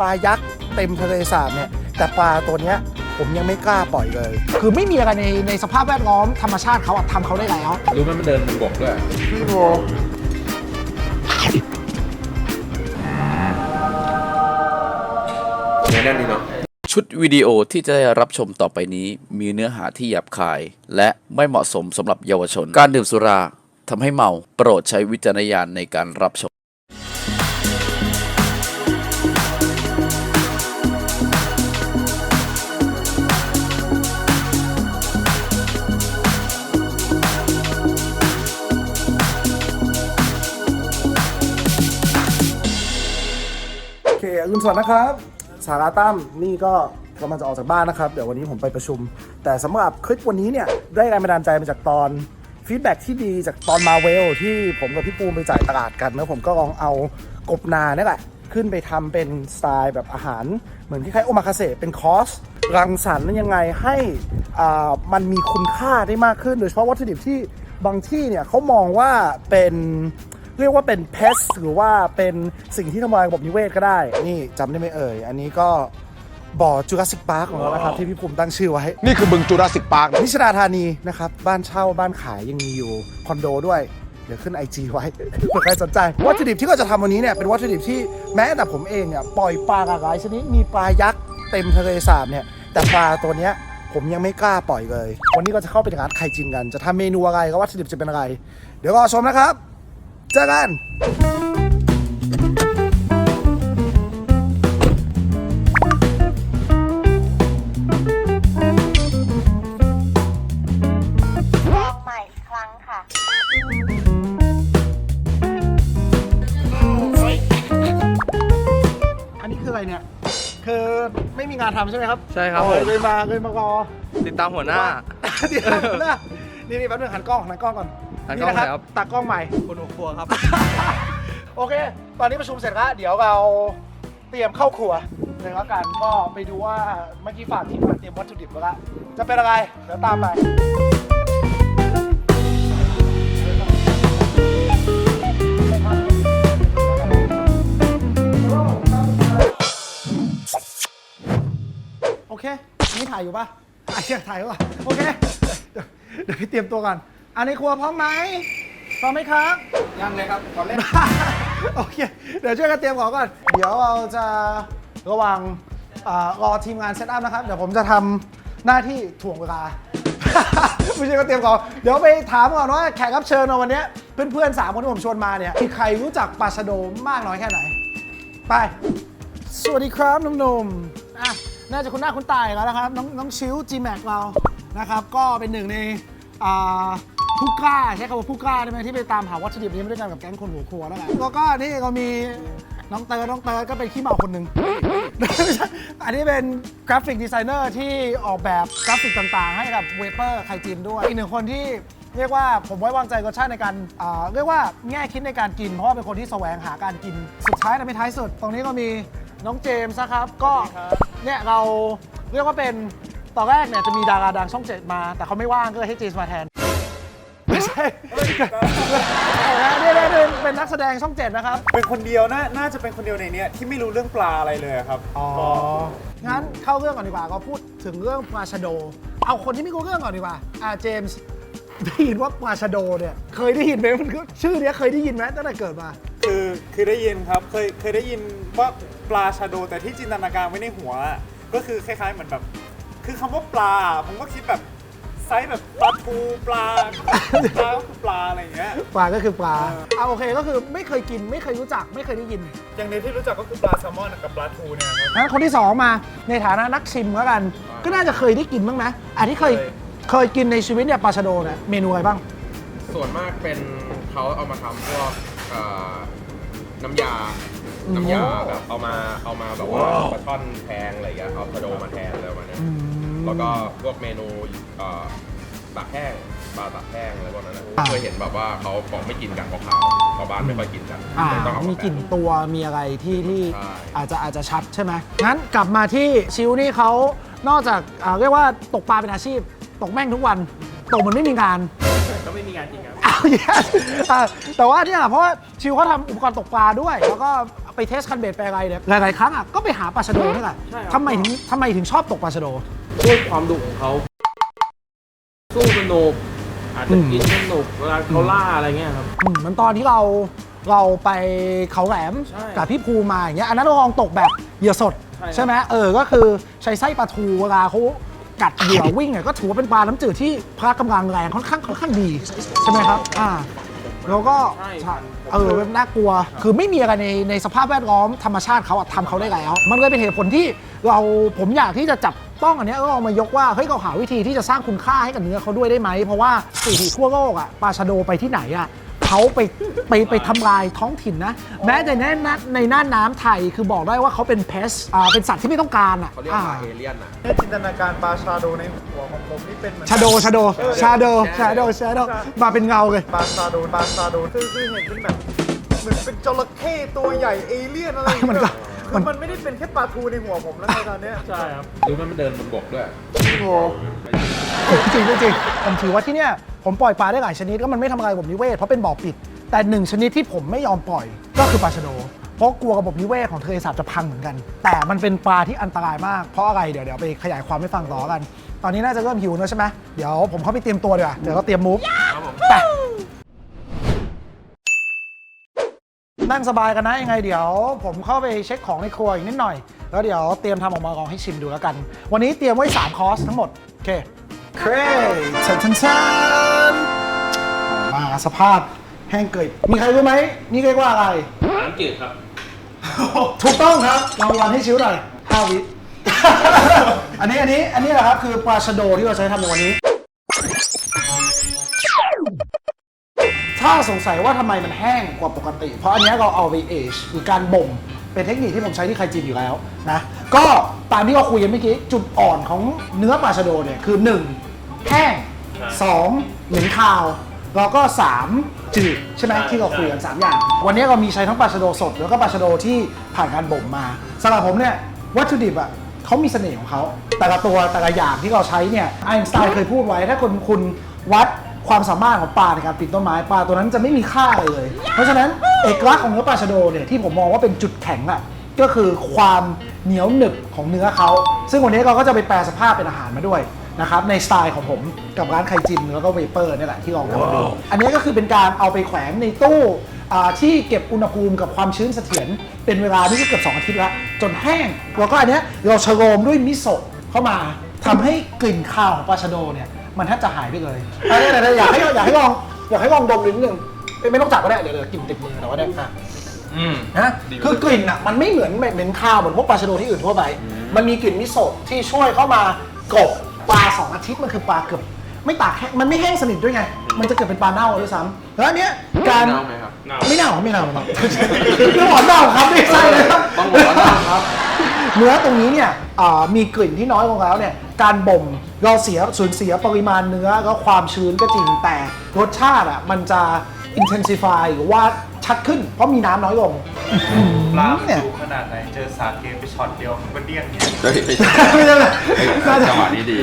ปลายักษ์เต็มทะเลสาบเนี่ยแต่ปลาตัวเนี้ยผมยังไม่กล้าปล่อยเลย คือไม่มีอะไรในในสภาพแวดล้อมธรรมชาติเขาอะทำเขาได้แล้วรู้ไหมมันเดินบนบกด้วยพี่โบเนื้อแน่นดีเนาะชุดวิดีโอที่จะได้รับชมต่อไปนี้ มีเนื้อหาที่หยาบคาย และไม่เหมาะสมสำหรับเยาวชน การดื่มสุราทำให้เมา โปรดใช้วิจารณญาณในการรับชม อเคอรุณสวัสดิ์นะครับ สาราตั้มนี่ก็กำลังจะออกจากบ้านนะครับ เดี๋ยววันนี้ผมไปประชุม แต่สำหรับคลิปวันนี้เนี่ย ได้แรงบันดาลใจมาจากตอนฟีดแบ็ที่ดีจากตอนมาเวลที่ผมกับพี่ปูไปจ่ายตลาดกันแล้วผมก็ลองเอากบนาเนี่ยแหละ ขึ้นไปทำเป็นสไตล์แบบอาหาร เหมือนคล้ายๆโอมาคาเสะเป็นคอร์สรังสรรค์ยังไงให้อ่ามันมีคุณค่าได้มากขึ้น โดยเฉพาะวัตถุดิบที่บางที่เนี่ยเขามองว่าเป็น เรียกว่าเป็นเพสหรือว่าเป็นสิ่งที่ทำลายระบบนิเวศก็ได้ นี่จำได้ไหมเอ่ย อันนี้ก็บ่อจูราสสิกพาร์คของเรานะครับที่พี่ภูมิตั้งชื่อไว้ นี่คือบึงจุราสสิกพาร์คนิชดาธานีนะครับ บ้านเช่าบ้านขายยังมีอยู่คอนโดด้วยเดี๋ยวขึ้น IG ไว้เผื่อใครสนใจ วัตถุดิบที่เราจะทำวันนี้เนี่ยเป็นวัตถุดิบที่แม้แต่ผมเองเนี่ยปล่อยปลาหลากหลายชนิดมีปลายักษ์เต็มทะเลสาบเนี่ยแต่ปลาตัวเนี้ยผมยังไม่กล้าปล่อยเลย วันนี้เราจะเข้าไปในร้านไข่จินกัน จะทำเมนูอะไรแล้ววัตถุดิบจะเป็นอะไร เดี๋ยวรอชมนะครับ เจอกันลองใหม่อีกครั้งค่ะ อันนี้คืออะไรเนี่ย คือไม่มีงานทำใช่ไหมครับใช่ครับโอ้ผยมเลยมาเลยมารอติดตามหัวหน้า เดี๋ยวนะนี่นี่แป๊บนึงหันกล้องหันกล้องก่อน หันกล้องนะไหนครับ ตักกล้องใหม่คุณหัวครัวครับ โอเค ตอนนี้ประชุมเสร็จแล้ว เดี๋ยวเราเตรียมเข้าครัวเลยแล้วกันก็ไปดูว่าเมื่อกี้ฝากทีมงานเตรียมวัตถุดิบไว้แล้วจะเป็นอะไร เดี๋ยวตามไป โอเคอันนี้ถ่ายอยู่ปะอะเชี่ยถ่ายอยู่ปะโอเค เดี๋ยวเดี๋ยวไปเตรียมตัวกัน อันนี้ครัวพร้อมไหมพร้อมไหมครับ ยังเลยครับขอเล่น โอเค เดี๋ยวช่วยกันเตรียมของก่อน เดี๋ยวเราจะระหวังอ่ารอทีมงานเซตอัพนะครับ เดี๋ยวผมจะทำหน้าที่ถ่วงเวลา ไม่ใช่ก็เตรียมของ เดี๋ยวไปถามก่อนว่าแขกรับเชิญในวันเนี้ยเพื่อนๆสามคนที่ผมชวนมาเนี่ยมีใครรู้จักปลาชะโดมากน้อยแค่ไหน ไป สวัสดีครับน้องหนุ่มอะน่าจะคุณหน้าคุณตายแล้วนะครับ น้องน้องชิวจีแม็กเรานะครับ ก็เป็นหนึ่งใน อ่าผู้กล้าใช้คำว่าผู้กล้าได้ไหมที่ไปตามหาวัตถุดิบนี้มาด้วยกันกับแก๊งคนหัวครัวนั่นแหละแล้วก็นี่เรามีน้องเติร์ดน้องเติร์ดก็เป็นขี้เมาคนหนึ่งไม่ใช่อันนี้เป็นกราฟิกดีไซเนอร์ที่ออกแบบกราฟิกต่างๆ ให้กับเวเปอร์ไคจินด้วย อีกหนึ่งคนที่เรียกว่าผมไว้วางใจรสชาติในการอ่าเรียกว่าแง่คิดในการกิน เพราะว่าเป็นคนที่แสวงหาการกิน สุดท้ายแต่ไม่ท้ายสุด ตรงนี้ก็มีน้องเจมส์นะครับ ก็เนี่ยเราเรียกว่าเป็น ตอนแรกเนี่ยจะมีดาราดังช่องเจ็ดมา แต่เขาไม่ว่างก็เลยให้เจมส์มาแทน ไม่ใช่เนี่ยเนี่ยเนี่ยเป็นนักแสดงช่องเจ็ดนะครับ เป็นคนเดียวน่าน่าจะเป็นคนเดียวในเนี้ยที่ไม่รู้เรื่องปลาอะไรเลยอะครับ อ๋อ งั้นเข้าเรื่องก่อนดีกว่าก็พูดถึงเรื่องปลาชะโด เอาคนที่ไม่รู้เรื่องก่อนดีกว่า อ่าเจมส์ได้ยินว่าปลาชะโดเนี่ย เคยได้ยินไหมมันก็ชื่อเนี้ยเคยได้ยินไหมตั้งแต่เกิดมา คือคือได้ยินครับเคยเคยได้ยินว่าปลาชาโดแต่ที่จินตนาการไว้ในหัวอะก็คือคล้ายๆเหมือนแบบ คือคำว่าปลา ผมก็คิดแบบไซส์แบบปลาทูปลาปลาก็คือปลาอะไรอย่างเงี้ย ปลาก็คือปลาเอาโอเคก็คือไม่เคยกิน ไม่เคยรู้จัก ไม่เคยได้ยินอย่างเดียวที่รู้จักก็คือปลาแซลมอนกับปลาทูเนี่ยครับ งั้นคนที่สองมาในฐานะนักชิมแล้วกัน ก็น่าจะเคยได้กินบ้างไหมอันที่เคยเคยกินในชีวิตเนี่ยปลาชะโดเนี่ยเมนูอะไรบ้าง ส่วนมากเป็นเขาเอามาทำพวกเอ่อน้ำยา น้ำยาแบบเอามาเอามาแบบว่าปลาช่อนแทงอะไรอย่างเงี้ยเอากระโดมาแทนอะไรประมาณเนี้ย แล้วก็พวกเมนูเอ่อตากแห้งปลาตากแห้งอะไรพวกนั้นนะอ่า เคยเห็นแบบว่าเขาบอกไม่กินกันขาวๆชาวบ้านไม่ค่อยกินกันอ่าเลยต้องเอามีมากลิ่นตัวมีอะไรที่ที่ใช่อาจจะอาจจะชัดใช่ไหมงั้นกลับมาที่ชิวนี่เขานอกจากอ่าเรียกว่าตกปลาเป็นอาชีพ ตกแม่งทุกวัน ตกเหมันไม่มีงานก็ไม่มีงานจริงครับ อ้าว yes อ่าแต่ว่าเนี่ยเพราะว่าชิวเขาทำอุปกรณ์ตกปลาด้วย แล้วก็ไปไปเทสคันเบดไปอะไรเนี่ยหลายๆครั้งอะก็ไปหาปลาชะโดนี่แหละใช่ครับ ทำไมถึงทำไมถึงชอบตกปลาชะโด ด้วยความดุของเขาสู้สนุกอาจจะกินสนุกเวลาเขาล่าอะไรเงี้ยครับ อืมเหมือนตอนที่เราเราไปเขาแหลมใช่กับพี่ภูมาอย่างเงี้ยอันนั้นเราลองตกแบบเหยื่อสดใช่ครับใช่ไหมเออก็คือใช้ไส้ปลาทูเวลาเขากัดเหยื่อวิ่งเนี่ยก็ถือว่าเป็นปลาน้ำจืดที่พละกำลังแรงค่อนข้างค่อนข้างดี ใช่ไหมครับอ่าแล้วก็ใช่เออเป็นน่ากลัว คือไม่มีอะไรในในสภาพแวดล้อมธรรมชาติเขาอะทำเขาได้แล้ว มันเลยเป็นเหตุผลที่เราผมอยากที่จะจับ ต้องอันเนี้ยก็เอามายกว่าเฮ้ยเราหาวิธีที่จะสร้างคุณค่าให้กับเนื้อเขาด้วยได้ไหม เพราะว่าสถิติทั่วโลกอะปลาชะโดไปที่ไหนอะเขาไปไปไปทำลายท้องถิ่นนะ แม้แต่ในน่านในน่านน้ำไทยคือบอกได้ว่าเขาเป็นเพสอ่าเป็นสัตว์ที่ไม่ต้องการอะเขาเรียกอ่าว่าเอเลี่ยนอะแค่จินตนาการปลาชาโดในหัวของผมนี่เป็นเหมือนชาโดชาโดชาโดชาโดชาโดมาเป็นเงาเลยปลาชาโดปลาชาโดคือคือเห็นเป็นแบบเหมือนเป็นจระเข้ตัวใหญ่เอเลี่ยนอะไรอย่างมันเงี้ก็ย คือมันไม่ได้เป็นแค่ปลาทูในหัวผมแล้วในตอนเนี้ยใช่ครับ รู้ไหมมันเดินบนบกด้วยจริงจริงผมถือว่าที่เนี่ยผมปล่อยปลาได้หลายชนิดก็มันไม่ทำอะไรระบบนิเวศเพราะเป็นบ่อปิด แต่หนึ่งชนิดที่ผมไม่ยอมปล่อยก็คือปลาชะโด เพราะกลัวระบบนิเวศของทะเลสาบจะพังเหมือนกัน แต่มันเป็นปลาที่อันตรายมากเพราะอะไรเดี๋ยวเดี๋ยวไปขยายความให้ฟังต่อกัน ตอนนี้น่าจะเริ่มหิวแล้วใช่ไหมเดี๋ยวผมเข้าไปเตรียมตัวดีกว่าเดี๋ยวเราเตรียมมูฟไป นั่งสบายกันนะยังไงเดี๋ยว ผมเข้าไปเช็คของในครัวอีกนิดหน่อย แล้วเดี๋ยวเตรียมทำออกมาลองให้ชิมดูแล้วกัน วันนี้เตรียมไว้ 3 คอร์สทั้งหมด โอเคเครทันทันทันมาสภาพแห้งเกยมีใครรู้ไหม นี่เรียกว่าอะไร น้ำจืดครับ ถูกต้องครับรางวัลให้ชิวหน่อยห้าวิ อันนี้อันนี้อันนี้แหละครับคือปลาชะโดที่เราใช้ทำในวันนี้ ถ้าสงสัยว่าทำไมมันแห้งกว่าปกติ เพราะอันเนี้ยเราเอาไปเอชหรือการบ่ม เป็นเทคนิคที่ผมใช้ที่ไคจินอยู่แล้วนะ ก็ตามที่เราคุยกันเมื่อกี้ จุดอ่อนของเนื้อปลาชะโดเนี่ยคือ 1. แห้ง 2. เหม็นคาว แล้วก็ 3. จืดใช่ไหมที่เราคุยกัน 3 อย่าง วันนี้เรามีใช้ทั้งปลาชะโดสด แล้วก็ปลาชะโดที่ผ่านการบ่มมาสำหรับผมเนี่ยวัตถุดิบอะเขามีเสน่ห์ของเขาแต่ละตัวแต่ละอย่างที่เราใช้เนี่ยไอน์สไตน์เคยพูดไว้ถ้าคุณคุณวัด ความสามารถของปลาในการปีนต้นไม้ปลาตัวนั้นจะไม่มีค่าเลย เพราะฉะนั้นเอกลักษณ์ของเนื้อปลาชะโดเนี่ยที่ผมมองว่าเป็นจุดแข็งอะก็คือความเหนียวหนึบของเนื้อเขา ซึ่งวันนี้เราก็จะไปแปลสภาพเป็นอาหารมาด้วยนะครับในสไตล์ของผมกับร้านไคจินแล้วก็เวเปอร์นี่แหละที่ลองทำมาดู อันนี้ก็คือเป็นการเอาไปแขวนในตู้อ่าที่เก็บอุณหภูมิกับความชื้นเสถียรเป็นเวลานี่ก็เกือบ2อาทิตย์แล้วจนแห้ง แล้วก็อันเนี้ยเราชโลมด้วยมิโซะเข้ามาทำให้กลิ่นคาวของปลาชะโดเนี่ย มันแทบจะหายไปเลยอันนี้เดี๋ยวๆอยากให้อยากให้ลองอยากให้ลองดมนิดนึงไม่ไม่ต้องจับก็ได้เดี๋ยวเดี๋ยวกลิ่นติดมือแต่ว่าเนี่ยอะอืม นะคือกลิ่นอะมันไม่เหมือนเหม็นคาวเหมือนพวกปลาชะโดที่อื่นทั่วไปมันมีกลิ่นมิโซะที่ช่วยเข้ามากบปลาสองอาทิตย์มันคือปลาเกือบไม่ตากแห้งมันไม่แห้งสนิทด้วยไง มันจะเกิดเป็นปลาเน่าด้วยซ้ำแล้วอันเนี้ยการ เน่าไหมครับ ไม่เน่าไม่เน่าไม่เน่าคือหวานเน่าครับไม่ใช่เลยครับต้องบอกว่าเน่าครับ เนื้อตรงนี้เนี่ยอ่ามีกลิ่นที่น้อยลงแล้วเนี่ยการบ่มเราเสียสูญเสียปริมาณเนื้อแล้วความชื้นก็จริงแต่รสชาติอะมันจะ intensify หรือว่าชัดขึ้น เพราะมีน้ำน้อยลงปลาเนี่ยดูขนาดไหนเจอสาเกไปช็อตเดียวมันก็เดี้ยงเนี่ยเฮ้ยไม่ใช่ไม่ได้เลยเฮ้ยจังหวะนี้ดี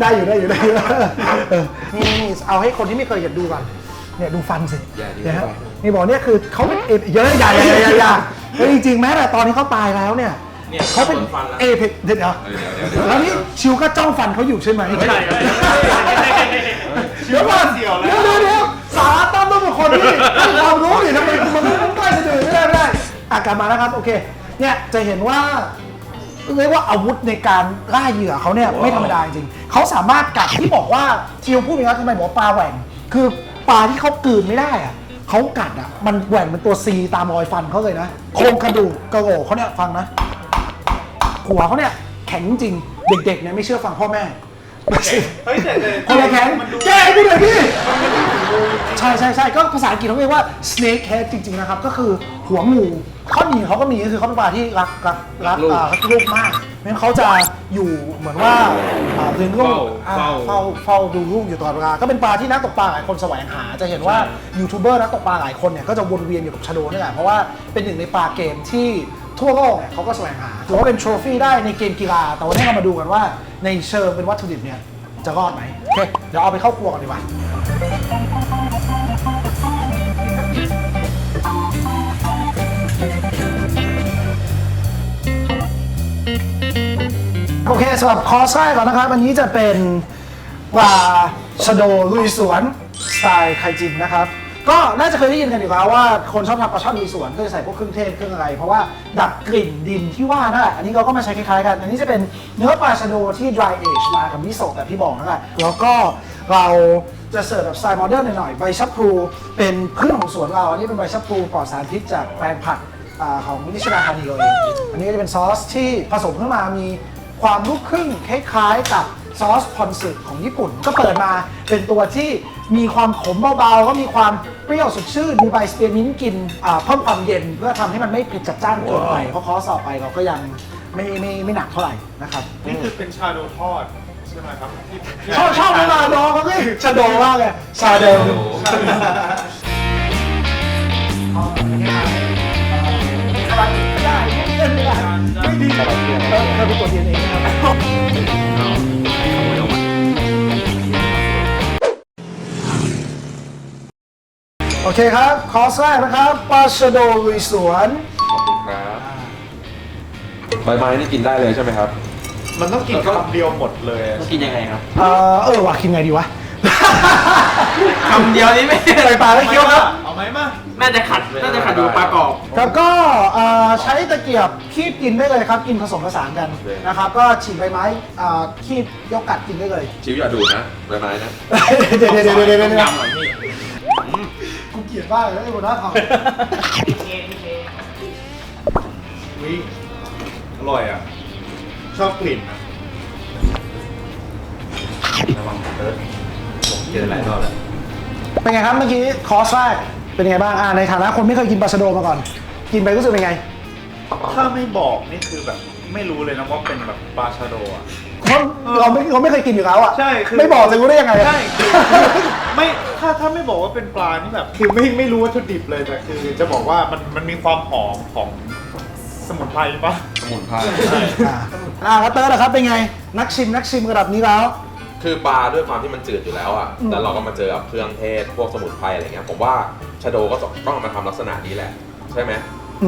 ได้อยู่ได้อยู่ได้อยู่เออนี่นี่นี่เอาให้คนที่ไม่เคยเห็นดูก่อนเนี่ยดูฟันสิอย่าดิเนี่ยฮะไม่ไหวนี่บอกเนี่ยคือเขาเป็นเอเยอะใหญ่ใหญ่ใหญ่ใหญ่ใหญ่แล้วจริงๆแม้แต่ตอนนี้เขาตายแล้วเนี่ย เนี่ยเขาเป็นโดนฟันแล้ว เอเพกเดี๋ยวเดี๋ยวเดี๋ยวแล้วนี่ชิวก็จ้องฟันเขาอยู่ใช่ไหมไม่ใช่ไม่ใช่เดี๋ยวก่อนเดี๋ยวเดี๋ยวเดี๋ยวสาระตั้มต้องเป็นคนที่ให้ความรู้ดิทำไมมันไม่ใกล้จะดื่นไม่ได้ไม่ได้อากลับมาแล้วครับโอเค เนี่ยจะเห็นว่าเรียกว่าอาวุธในการล่าเหยื่อเขาเนี่ยไม่ธรรมดาจริงๆเขาสามารถกัดที่บอกว่าทิวพูดไปแล้วทำไมบอกว่าปลาแหว่ง คือปลาที่เขากลืนไม่ได้อะเขากัดอะมันแหว่งเป็นตัวซีตามรอยฟันเขาเลยนะโครงกระดูกกระโหลกเขาเนี่ยฟังนะ หัวเขาเนี่ยแข็งจริง เด็กๆเนี่ยไม่เชื่อฟังพ่อแม่เฮ้ยแต่แต่คนละแข็งมันดูแกให้พูดเลยพี่ ใช่ใช่ใช่ก็ภาษาอังกฤษเขาเรียกว่า snake head จริง ๆ นะครับ ก็คือหัวงูข้อดีของเขาก็มีก็คือเขาเป็นปลาที่รักรักรักลูกอ่ารักลูกมากเพราะฉะนั้นเขาจะอยู่เหมือนว่าอ่าเลี้ยงลูกอ่าเฝ้า เฝ้าเฝ้าดูลูกอยู่ตลอดเวลาก็เป็นปลาที่นักตกปลาหลายคนแสวงหา จะเห็นว่ายูทูบเบอร์นักตกปลาหลายคนเนี่ยก็จะวนเวียนอยู่กับชาโดนี่แหละเพราะว่าเป็นหนึ่งในปลาเกมที่ ทั่วโลกเนี่ยเขาก็แสวงหาถือว่าเป็นโทรฟี่ได้ในเกมกีฬา แต่วันนี้เรามาดูกันว่าในเชิงเป็นวัตถุดิบเนี่ยจะรอดไหมโอเคเดี๋ยวเอาไปเข้าครัวกันดีกว่าโอเคสำหรับคอร์สแรกก่อนนะครับ อันนี้จะเป็นปลาชะโดลุยสวนสไตล์ไคจินนะครับ ก็น่าจะเคยได้ยินกันอยู่แล้วว่าคนชอบทำปลาช่อนลุยสวนก็จะใส่พวกเครื่องเทศเครื่องอะไร เพราะว่าดับกลิ่นดินที่ว่านั่นแหละอันนี้เราก็มาใช้คล้ายๆกัน อันนี้จะเป็นเนื้อปลาชะโดที่ dry age มากับมิโซะแบบที่บอกนั่นแหละแล้วก็เราจะเสิร์ฟแบบสไตล์โมเดิร์นหน่อยๆใบชะพลูเป็นพืชของสวนเรา อันนี้เป็นใบชะพลูปลอดสารพิษจากแปลงผักอ่าของนิชดาฮานีเราเองอันนี้ก็จะเป็นซอสที่ผสมขึ้นมามีความลูกครึ่งคล้ายๆกับซอสพอนสึของญี่ปุ่น ก็เปิดมาเป็นตัวที่ มีความขมเบาๆก็มีความเปรี้ยวสดชื่น มีใบสเปียร์มินต์กินอ่าเพิ่มความเย็นเพื่อทำให้มันไม่เผ็ดจัดจ้านเกินไป เพราะคอร์สต่อไปเราก็ยังไม่ไม่ไม่หนักเท่าไหร่นะครับ นี่คือเป็นชาโดทอดใช่ไหมครับที่ที่ชอบชอบเวลาน้องเขาก็ชาโดมากเลยชาโดอะไรไม่ได้ไม่ได้ไม่ได้ไม่ดีเออเธอเป็นตัวเดียนเองนะครับ โอเคครับ คอร์สแรกนะครับปลาชะโดลุยสวน ขอบคุณครับใบไม้นี่กินได้เลยใช่ไหมครับมันต้องกินคำเดียวหมดเลยกินยังไงครับเออเออว่ะกินไงดีวะ คำเดียวนี้ไม่ใส่ปลาแล้วเคี้ยวครับ เอาไหมมาน่าจะขัดน่าจะขัดอยู่ปลากรอบครับก็เอ่อใช้ตะเกียบคีบกินได้เลยครับ กินผสมผสานกันนะครับ ก็ฉีกใบไม้เอ่อคีบยกกัดกินได้เลย ชิวอย่าดูดนะใบไม้นะ เดี๋ยวเดี๋ยวเดี๋ยวเดี๋ยวเดี๋ยว เดี๋ยวยำหน่อยพี่กูเกลียดมากเลยไอ้หัวหน้าทำวิอร่อยอะ ชอบกลิ่นนะเป็นไงครับเมื่อกี้คอร์สแรกเป็นไงบ้างอ่าในฐานะคนไม่เคยกินปลาชะโดมาก่อน กินไปรู้สึกเป็นไง ถ้าไม่บอกนี่คือแบบ ไม่รู้เลยนะว่าเป็นแบบปลาชาโดอะ เพราะเราไม่เราไม่เคยกินอยู่แล้วอะใช่คือไม่บอกจะรู้ได้ยังไงอะ ใช่คือไม่ถ้าถ้าไม่บอกว่าเป็นปลานี่แบบ คือไม่ไม่รู้วัตถุดิบเลยแต่คือจะบอกว่ามันมันมีความหอมของสมุนไพรปะสมุนไพรอ่าอ่าแล้วเติร์ดนะครับเป็นไง นักชิมนักชิมระดับนี้แล้ว คือปลาด้วยความที่มันจืดอยู่แล้วอะอืม แล้วเราก็มาเจอกับเครื่องเทศพวกสมุนไพรอะไรเงี้ยผมว่าชาโดก็ต้องเอามาทำลักษณะนี้แหละ ใช่ไหม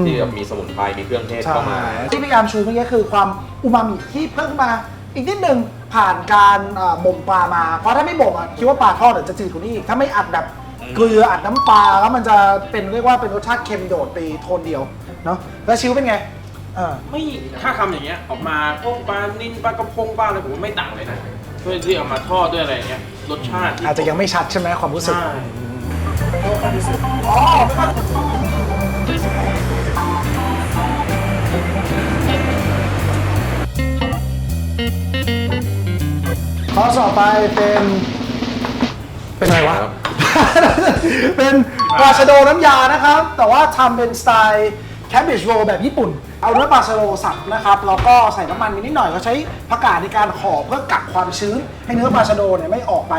ที่แบบมีสมุนไพรมีเครื่องเทศใช่เข้ามา ที่พยายามชูเมื่อกี้คือความอูมามิที่เพิ่มมา อีกนิดหนึ่งผ่านการอ่าบ่มปลามา เพราะถ้าไม่บ่มอะคิดว่าปลาทอดเดี๋ยวจะจืดกว่านี้อีกถ้าไม่อัดแบบเกลืออัดน้ำปลาแล้วมันจะเป็นเรียกว่าเป็นรสชาติเค็มโดดไปโทนเดียวเนาะแล้วชิวเป็นไงเออ ไม่ถ้าคำอย่างเงี้ยออกมาพวกปลานินปลากระพงปลาอะไรผมว่าไม่ต่างเลยนะด้วยที่เอามาทอดด้วยอะไรเงี้ยรสชาติที่อาจจะยังไม่ชัดใช่ไหมความรู้สึก ใช่ ข้อต่อไปเป็น เป็นอะไรวะครับเป็นปลาชะโดน้ำยานะครับ แต่ว่าทำเป็นสไตล์แคบเบจโรแบบญี่ปุ่น เอาเนื้อปลาชะโดสับนะครับ แล้วก็ใส่น้ำมันนิดหน่อยก็ใช้ผักกาดในการห่อเพื่อกักความชื้น ให้เนื้อปลาชะโดเนี่ยไม่ออกไป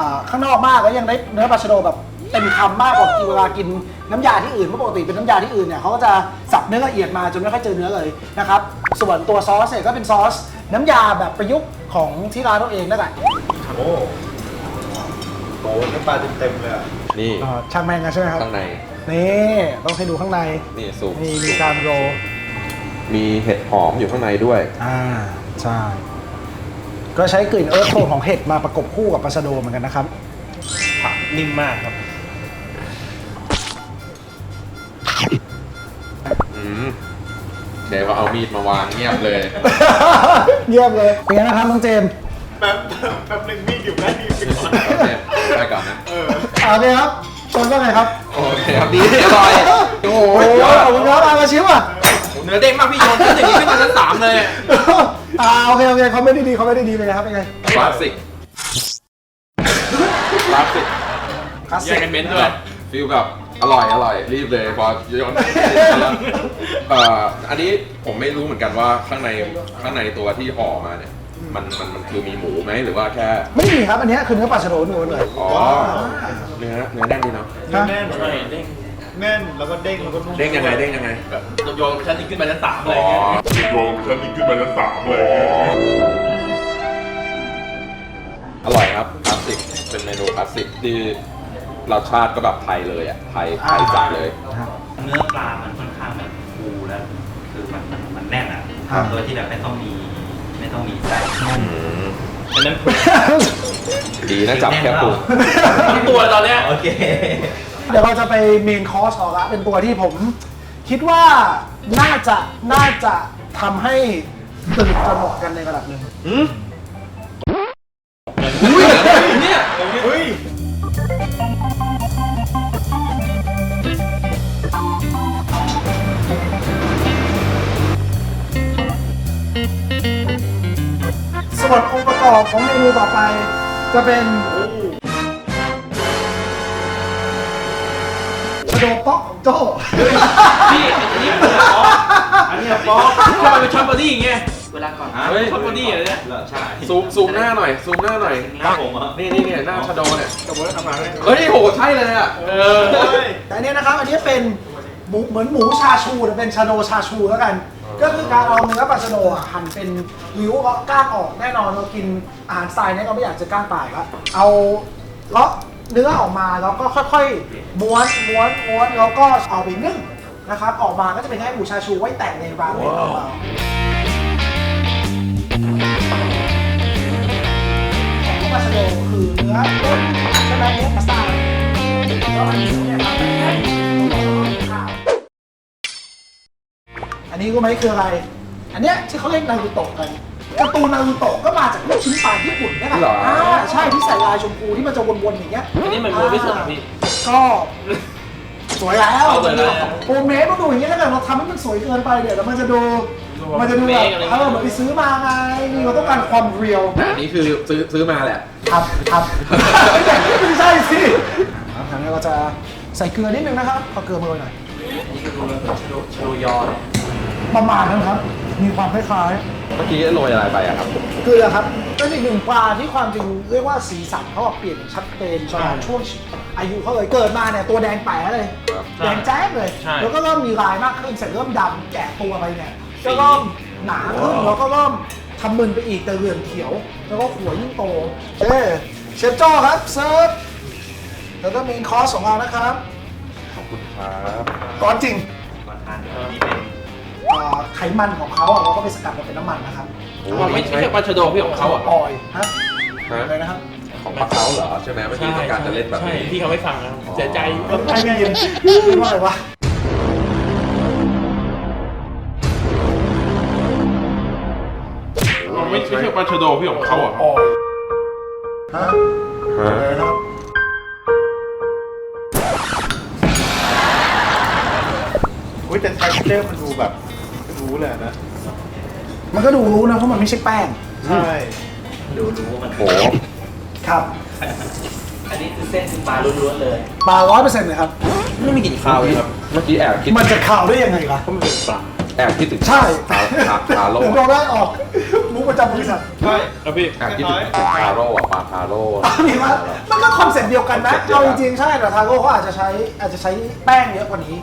อ่าข้างนอกมากแล้วยังได้เนื้อปลาชะโดแบบเต็มคำมากกว่าเวลากินน้ำยาที่อื่นเพราะปกติเป็นน้ำยาที่อื่นเนี่ยเขาก็จะสับเนื้อละเอียดมาจนไม่ค่อยเจอเนื้อเลยนะครับ ส่วนตัวซอสเนี่ยก็เป็นซอสน้ำยาแบบประยุกต์ ของที่ร้านเราเองนั่นแหละโอ้โหเนื้อปลาเต็มๆเลยอะนี่อ่าช่างแม่งกันใช่ไหมครับ ข้างในนี่ต้องให้ดูข้างใน นี่สุกนี่มีการโรลมีเห็ดหอมอยู่ข้างในด้วย อ่า ใช่ ก็ใช้กลิ่นเอิร์ธโทนของเห็ดมาประกบคู่กับปลาชะโดเหมือนกันนะครับ ผักนิ่มมากครับ เดี๋ยวก็เอามีดมาวางเงียบเลย เยี่ยมเลยเป็นไงนะครับน้องเจมส์แป๊บแป๊บหนึ่งมีดอยู่ใกล้ดีไปก่อนโอเคไปก่อนนะ อ่าโอเคครับชนว่าไงครับโอเคครับดีอร่อย โอ้โหโอ้โหขอบคุณครับอามาชิวอะ เนื้อเด้งมากพี่โยนขึ้นอย่างนี้ขึ้นมาชั้นสามเลยอ่าโอเคโอเคเขาไม่ได้ดีเขาไม่ได้ดีเป็นไงครับเป็นไงคลาสสิกคลาสสิกคลาสแยสิกกกันเม้นด้วยฟิลแบบ อร่อยอร่อยรีบเลยพอโยนเอ่ออันนี้ผมไม่รู้เหมือนกันว่าข้างในข้างในตัวที่ห่อมาเนี่ย มันมันมันคือมีหมูไหมหรือว่าแค่ไม่มีครับอันนี้คือเนื้อปลาชะโดล้วนเลยอ๋อเนื้อเนื้อแน่นดีเนาะเนื้อแน่นใช่เด้งแน่นแล้วก็เด้งแล้วก็นุ่มเด้งยังไงเด้งยังไงแบบโยนชั้นนี้ขึ้นมาชั้นสามเลอ๋ยอโยนชั้นนี้ขึ้นมาชั้นสามเลยอร่อยครับคลาสสิกเป็นเมนูคลาสสิกที่ รสชาติก็แบบไทยเลยอะไทยไทยจัดเลยเนื้อปลามันค่อนข้างแบบฟูแล้ว คือมันมันมันแน่นอะอ่าโดยที่แบบไม่ต้องมีไม่ต้องมีไส้อันนั้นดีนะจับแค่ปู ทั้งตัวตอนเนี้ย โอเค เดี๋ยวเราจะไปเมนคอร์สต่อละเป็นตัวที่ผมคิดว่าน่าจะน่าจะทำให้ตื่นตระหนกกันในระดับหนึ่งเนี่ ส่วนองค์ประกอบของเมนูต่อไป จะเป็นชะโดป๊อกของโจ้พี่อันนี้เป็นป๊อกอันนี้ป๊อกชอบเป็นช็อตบอดี้อย่างเงี้ยเวลาก่อนเฮ้ย ช็อตบอดี้อะไรเนี่ยใช่ ซูมซูมหน้าหน่อย ซูมหน้าหน่อย หน้าผมเหรอนี่นี่เนี่ยหน้าชาโดเนี่ยเฮ้ยโหใช่เลยอะเออแต่อันนี้นะครับ อันนี้เป็นหมูเหมือนหมูชาชูแต่เป็นชาโดชาชูแล้วกัน ก็คือการเอาเนื้อปลาชะโดอะหั่นเป็นริ้วเลาะก้างออกแน่นอนเรากินอาหารสไตล์นี้ก็ไม่อยากจะก้างตายแล้วเอาเลาะเนื้อออกมาแล้วก็ค่อยๆม้วนม้วนม้วนแล้วก็เอาไปนึ่งนะครับ ออกมาก็จะเป็นแค่หมูชาชูไว้แต่งในราเมนของเราของปลาชะโดคือเนื้อต้นใช่ไหมเนื้อปลาสไตล์แล้วอันนี้เนี่ยทำเนนี้ก็ไม่คืออะไร อันเนี้ยที่เขาเรียกนารูโตะกันการ์ตูนนารูโตะก็มาจากลูกชิ้นปลาญี่ปุ่นนี่แหละเหรออ่าใช่ที่ใส่ลายชมพูที่มันจะวนๆอย่างเงี้ย อันนี้มันวนไม่สุดอะพี่ ก็สวยแล้วเอาเลยนะโอเมสต้องดูอย่างเงี้ยถ้าเกิดเราทำให้มันสวยเกินไปเดี๋ยวแล้วมันจะดูดูมันจะดูแบบเมคอะไรเออเหมือนไปซื้อมาไงนี่เราต้องการความเรียลแต่อันนี้คือซื้อซื้อมาแหละ ครับครับไม่ใช่สิครับทางนี้เราจะใส่เกลือนิดนึงนะครับเอาเกลือมาโรยหน่อย อันนี้ก็ดูแล้วเป็นชโลชโลยอเนี่ย ประมาณนั้นครับ มีความคล้ายๆเมื่อกี้โรยอะไรไปอะครับเกลือครับเป็นอีกหนึ่งปลาที่ความจริงเรียกว่าสีสันเขาอะเปลี่ยนชัดเจนตลอดช่วงอายุเขาเลยเกิดมาเนี่ยตัวแดงแป๋เลย ครับ แดงแจ๊ดเลย ใช่ แล้วก็เริ่มมีลายมากขึ้นเสร็จเริ่มดำแก่ตัวไปเนี่ยก็เริ่มหนาขึ้นแล้วก็เริ่มทำมึนไปอีกแต่เหลืองเขียว แล้วก็หัวยิ่งโตเช่เชฟจ้อครับเซิร์ฟแล้วก็เมนคอร์สของเรานะครับ ขอบคุณครับร้อนจริงก่อนทานเดี๋ยวอันนี้เป็น อ่าไขมันของเขาอะเราก็ไปสกัดมาเป็นน้ำมันนะครับมันไม่ใช่ปลาชะโดพี่ของเขาอะ ออยล์ฮะฮะอะไรนะครับของปลาเขาเหรอใช่ไหมเมื่อกี้ต้องการจะเล่นแบบใช่นี้ พี่เขาไม่ฟังนะเสียใจไม่ได้ยินว่าอะไรวะมันไม่ใช่ปลาชะโดพี่ของเขาอะ ออยฮะฮะอะไรนะครับอุ้ยแต่ texture มันดูแบบ รู้เลยนะ มันก็ดูรู้นะเพราะมันไม่ใช่แป้ง ใช่ ดูรู้ว่ามันโหครับ อันนี้คือเส้นคือปลาล้วนๆเลยปลาร้อยเปอร์เซ็นต์เลยครับ ไม่มีกลิ่นคาวเลยครับเมื่อกี้แอบคิดมันจะข่าวได้ยังไงล่ะเพราะมันเป็นปลาแอบคิดถึงใช่คาคาคาโร่เดี๋ยวเราได้ออกมุกประจำบริษัทใช่ครับพี่แอบคิดถึงคาโร่อะปลาคาโร่มีว่ามันก็คอนเซ็ปต์เดียวกันนะเอาจริงๆใช่แต่ทาโก้เขาอาจจะใช้อาจจะใช้แป้งเยอะกว่านี้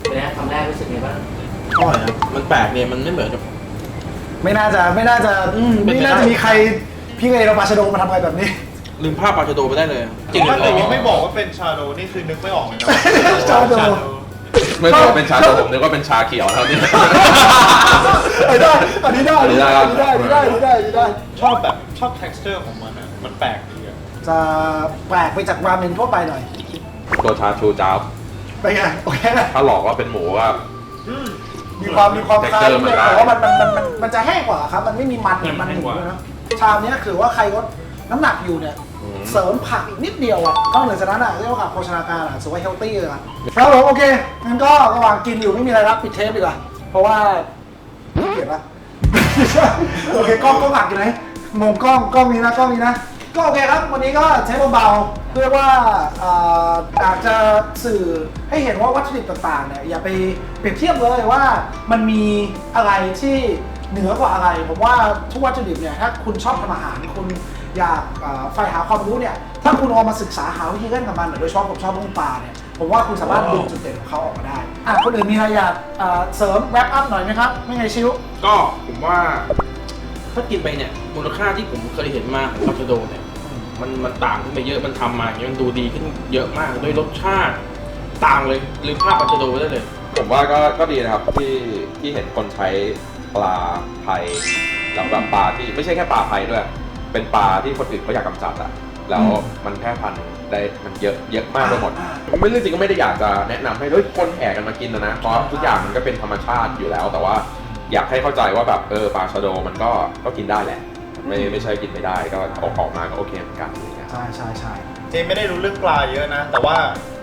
เป็นไงคำแรกรู้สึกไงบ้าง อร่อยนะมันแปลกเนี่ยมันไม่เหมือนกับ ไม่น่าจะไม่น่าจะอืมเป็นไปไม่น่าได้จะมีใครพี่เลเราปลาชะโดมาทำอะไรแบบนี้ ลืมภาพปลาชะโดไปได้เลยจริงหรือถ้าอะไรเกิดว่าเงี้ไม่ยบอกว่าเป็นชาโดนี่คือนึกไม่ออกเลยนะชาโด ไม่บอกว่าเป็นชาโดผมนึกว่าเป็นชาเขียวเท่านี้เอ้ยได้อันนี้ได้อันนี้ได้ครับอันนี้ได้อันนี้ได้อันนี้ได้อันนี้ได้ ชอบแบบชอบ texture ของมันอะ มันแปลกดีอะจะแปลกไปจากราเมนทั่วไปหน่อย ตัวชาชูจ้าบไปนไงโอเคนะถ้าหลอกว่าเป็นหมูก็ มีความมีความคล้าย Texture มันได้ แต่ว่ามันมันมันมันมันจะแห้งกว่าครับ มันไม่มีมันมันหมูเลยนะชามเนี้ยคือว่าใครลดน้ำหนักอยู่เนี่ยเสริมผักอีกนิดเดียวอะก็เหลือจากนั้นอะเรียกว่าผักโภชนาการอะถือว่าเฮลตี้เลยอะครับผมโอเคงั้นก็ระหว่างกินอยู่ไม่มีอะไรรับปิดเทปดีกว่าเพราะว่าขี้เกียจละ โอเคกล้องกล้องหลักอยู่ไหนมองกล้องกล้องนี้นะกล้องนี้นะ ก็โอเคครับ วันนี้ก็ใช้เบาๆเพื่อว่าอ่ออาจจะสื่อให้เห็นว่าวัตถุดิบต่างๆเนี่ยอย่าไปเปรียบเทียบเลยว่ามันมีอะไรที่เหนือกว่าอะไร ผมว่าทุกวัตถุดิบเนี่ยถ้าคุณชอบทำอาหารคุณอยากอ่อใฝ่หาความรู้เนี่ยถ้าคุณเอามาศึกษาหาวิธีเล่นกับมันโดยเฉพาะผมชอบเรื่องปลาเนี่ยผมว่าคุณสามารถดึงจุดเด่นของเขาออกมาได้อะคนอื่นมีอะไรอยากเอ่อเสริมแรปอัพหน่อยไหมครับไม่ไงชิว ก็ผมว่าถ้ากินไปเนี่ยมูลค่าที่ผมเคยเห็นมาของปลาชโดเนี่ย มันมันต่างขึ้นไปเยอะมันทำมาอย่างเงี้ยมันดูดีขึ้นเยอะมากด้วยรสชาติต่างเลยลืมภาพปลาชะโดไปได้เลย ผมว่าก็ก็ดีนะครับที่ที่เห็นคนใช้ปลาไทยแล้วแบบปลาที่ไม่ใช่แค่ปลาไทยด้วย เป็นปลาที่คนอื่นเขาอยากกำจัดอะแล้วมันแพร่พันธุ์ได้มันเยอะเยอะมากไปหมดไม่เรื่องจริงก็ไม่ได้อยากจะแนะนำให้เฮ้ยคนแห่กันมากินนะนะเพราะทุกอย่างมันก็เป็นธรรมชาติอยู่แล้ว แต่ว่าอยากให้เข้าใจว่าแบบเออปลาชะโดมันก็ก็กินได้แหละ ไม่ไม่ใช่กินไม่ได้ก็ออกออกมาก็โอเคเหมือนกันอะไรเงี้ยใช่ใช่ใช่เจมไม่ได้รู้เรื่องปลาเยอะนะ แต่ว่า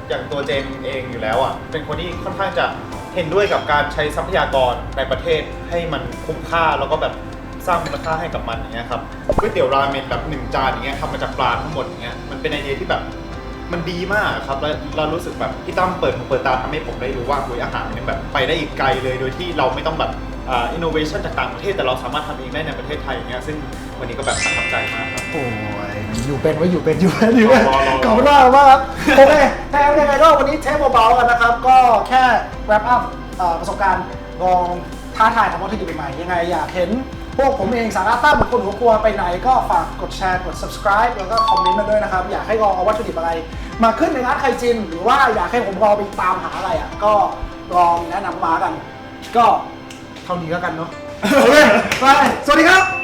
อย่างตัวเจมเองอยู่แล้วอะ เป็นคนที่ค่อนข้างจะเห็นด้วยกับการใช้ทรัพยากรในประเทศให้มันคุ้มค่าแล้วก็แบบสร้างมูลค่าให้กับมันอย่างเงี้ยครับก๋วยเตี๋ยวราเมนแบบหนึ่งจานอย่างเงี้ยทำมาจากปลาทั้งหมดอย่างเงี้ยมันเป็นไอเดียที่แบบมันดีมากครับแล้วเรารู้สึกแบบพี่ตั้มเปิดหูเปิดตาทำให้ผมได้รู้ว่าคุยอาหารมันแบบไปได้อีกไกลเลยโดยที่เราไม่ต้องแบบ อินโนเวชันจากต่างประเทศแต่เราสามารถทำเองได้ในประเทศไทยอย่างเงี้ยซึ่งวันนี้ก็แบบประทับใจมากครับ โอ้ยอยู่เป็นไว้อยู่เป็นอยู่เป็นอยู่เป็นรอรอรอ ขอบคุณมากมากครับโอเคแต่ยังไงก็วันนี้เทปเบาๆกันนะครับ ก็แค่ wrap up เอ่อประสบการณ์ลองท้าทายทำวัตถุดิบใหม่ๆยังไงอยากเห็น พวกผมเองสาระตั้มเหมือนคนหัวครัวไปไหนก็ฝากกดแชร์กด subscribe แล้วก็คอมเมนต์มาด้วยนะครับ อยากให้ลองเอาวัตถุดิบอะไร มาขึ้นในร้านไคจิน หรือว่าอยากให้ผมลองไปตามหาอะไรอะก็ลองแนะนำมากัน ก็ เท่านี้แล้วกันเนาะโอเคไป สวัสดีครับ